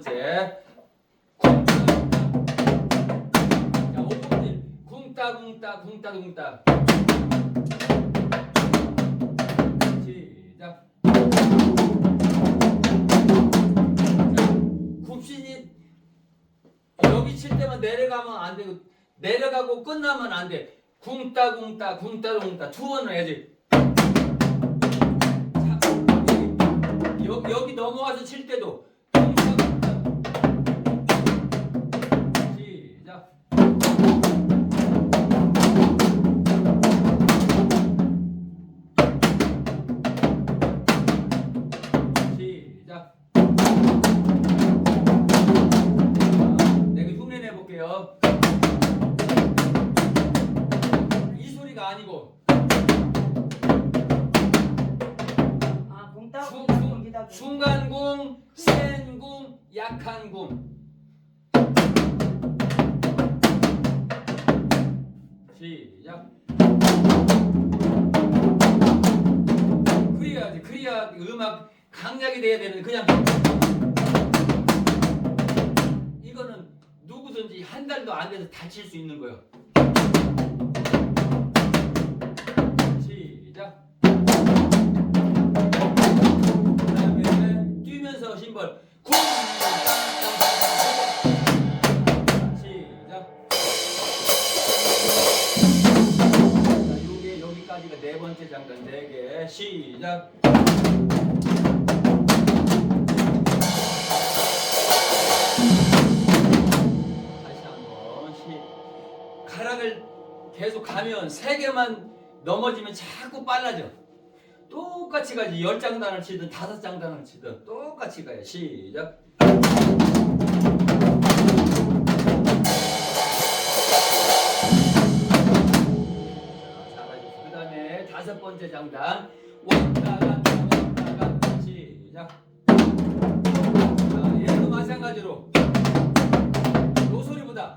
번째. 자, 5번째. 쿵따 쿵따 쿵따 쿵따. 시작. 자, 굽신이 여기 칠 때만 내려가면 안 되고 내려가고 끝나면 안 돼. 쿵따 쿵따 쿵따 쿵따 두 번을 해야지. 자, 여기, 넘어와서 칠 때도 이 소리가 아니고 아, 공따 중- 공따 중- 공기다. 중간궁, 센궁, 약한궁. 시작. 그래야지. 그래야 음악 강약이 돼야 되는데 그냥 이거는 누구든지 한 달도 안 돼서 다칠 수 있는 거예요. 시작. 그다음에 뛰면서 심벌 쿵 시작. 자, 요게 여기까지가 네 번째 장단 네 개. 시작. 다시 한번 시. 가락을 계속 가면 세 개만 넘어지면 자꾸 빨라져. 똑같이 가지. 열 장단을 치든 다섯 장단을 치든 똑같이 가요. 시작. 그 다음에 다섯 번째 장단. 왔다 갔다 왔다 갔다 시작. 자 얘도 마찬가지로. 요 소리보다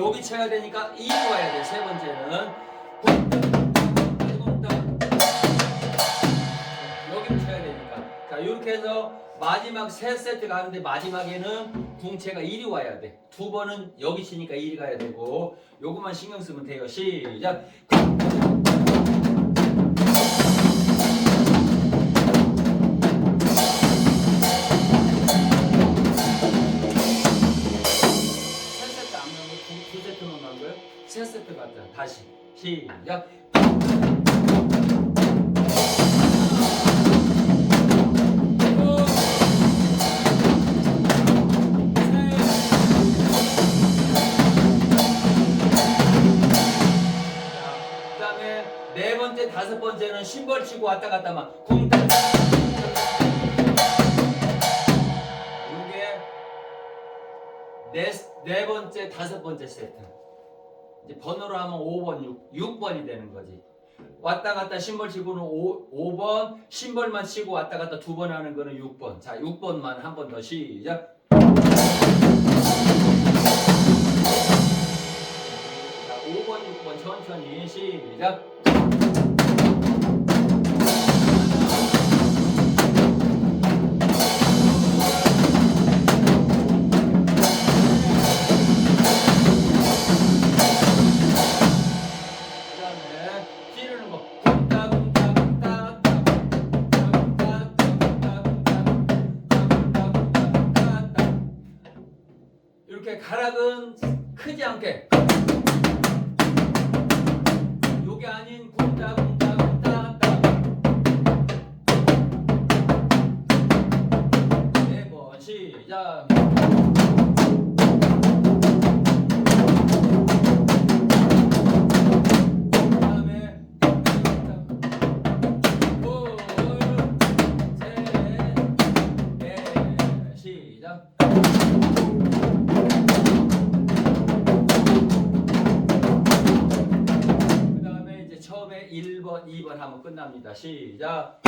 여기 쳐야 되니까 이 와야 돼. 세 번째는 여기를 쳐야 되니까. 자 이렇게 해서 마지막 세 세트 가는데 마지막에는 궁체가 1이 와야 돼 두 번은 여기 치니까 1이 가야 되고 요것만 신경 쓰면 돼요. 시작 갔다 다시. 시작. 그 다음에 네 번째, 다섯 번째는 심벌 치고 왔다 갔다 막 쿵따 이게 네, 네 번째, 다섯 번째 세트 번호로 하면 5번, 6, 6번이 되는 거지. 왔다 갔다 심벌 치고는 5, 5번 심벌만 치고 왔다 갔다 두 번 하는 거는 6번. 자 6번만 한 번 더 시작. 자 5번, 6번 천천히 시작 이렇게 가락은 크지 않게. 요게 아닌 쿵따쿵따쿵따따 네번 뭐, 시작. 끝납니다. 시작.